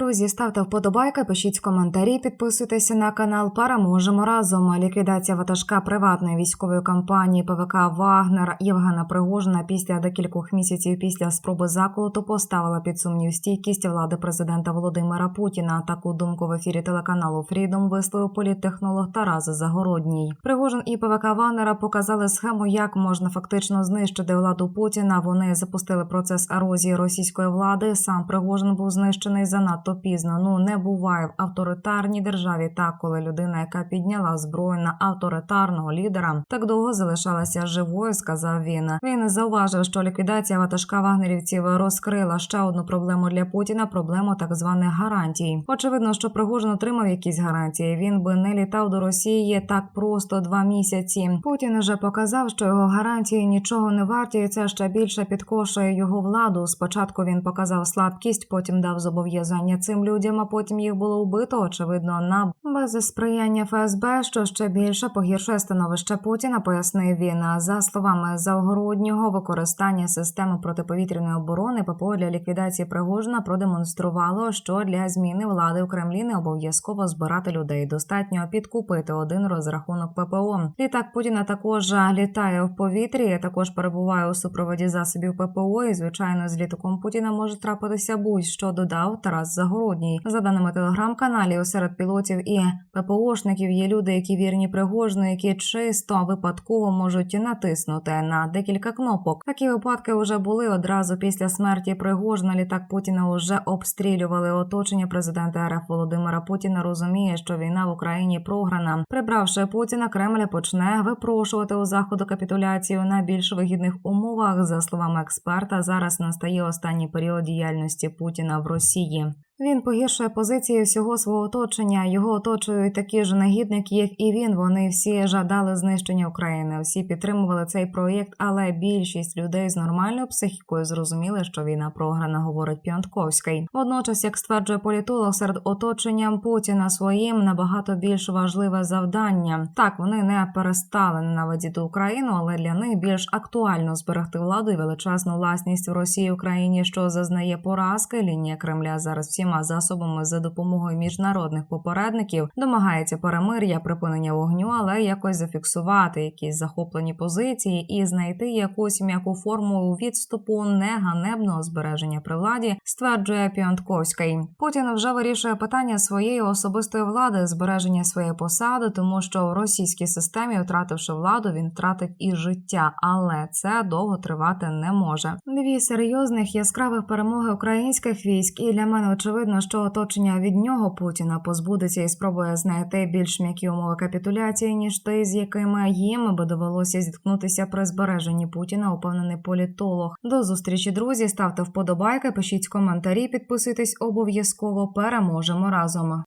Друзі, ставте вподобайки, пишіть коментарі, підписуйтеся на канал. Переможемо разом. Ліквідація ватажка приватної військової компанії ПВК Вагнер Євгена Пригожина після декількох місяців після спроби заколоту поставила під сумнів стійкість влади президента Володимира Путіна. Таку думку в ефірі телеканалу Фрідом висловив політтехнолог Тарас Загородній. Пригожин і ПВК Вагнера показали схему, як можна фактично знищити владу Путіна. Вони запустили процес ерозії російської влади. Сам Пригожин був знищений занадто пізно. Ну не буває в авторитарній державі так, коли людина, яка підняла зброю на авторитарного лідера, так довго залишалася живою, сказав він. Він зауважив, що ліквідація ватажка вагнерівців розкрила ще одну проблему для Путіна проблему так званих гарантій. Очевидно, що Пригожин отримав якісь гарантії. Він би не літав до Росії так просто два місяці. Путін вже показав, що його гарантії нічого не варті, і це ще більше підкошує його владу. Спочатку він показав слабкість, потім дав зобов'язання цим людям, а потім їх було вбито. Очевидно, на без сприяння ФСБ, що ще більше погіршує становище Путіна, пояснив він. За словами Завгороднього, використання системи протиповітряної оборони ППО для ліквідації Пригожина продемонструвало, що для зміни влади в Кремлі не обов'язково збирати людей. Достатньо підкупити один розрахунок ППО. Літак Путіна також літає в повітрі, також перебуває у супроводі засобів ППО. І звичайно, з літаком Путіна може трапитися будь-що додав Тарас Загородній. За даними телеграм-каналів, серед пілотів і ППОшників є люди, які вірні Пригожину, які чисто випадково можуть натиснути на декілька кнопок. Такі випадки вже були одразу після смерті Пригожина. Літак Путіна вже обстрілювали. Оточення президента РФ Володимира Путіна розуміє, що війна в Україні програна. Прибравши Путіна, Кремль почне випрошувати у заходу капітуляцію на більш вигідних умовах. За словами експерта, зараз настає останній період діяльності Путіна в Росії. Він погіршує позиції всього свого оточення. Його оточують такі ж негідники, як і він. Вони всі жадали знищення України. Всі підтримували цей проєкт, але більшість людей з нормальною психікою зрозуміли, що війна програна, говорить Піонтковський. Водночас, як стверджує політолог, серед оточення Путіна своїм набагато більш важливе завдання. Так вони не перестали ненавидіти Україну, але для них більш актуально зберегти владу і величезну власність в Росії Україні, що зазнає поразки. Лінія Кремля зараз всіма засобами за допомогою міжнародних попередників домагається перемир'я, припинення вогню, але якось зафіксувати якісь захоплені позиції і знайти якусь м'яку форму відступу неганебного збереження при владі, стверджує Піонтковський. Путін вже вирішує питання своєї особистої влади, збереження своєї посади, тому що в російській системі, втративши владу, він втратить і життя, але це довго тривати не може. Дві серйозних яскравих перемоги українських військ, і для мене очевидно, що оточення від нього Путіна позбудеться і спробує знайти більш м'які умови капітуляції, ніж ті, з якими їм би довелося зіткнутися при збереженні Путіна, упевнений політолог. До зустрічі, друзі. Ставте вподобайки, пишіть коментарі, підписуйтесь обов'язково. Переможемо разом.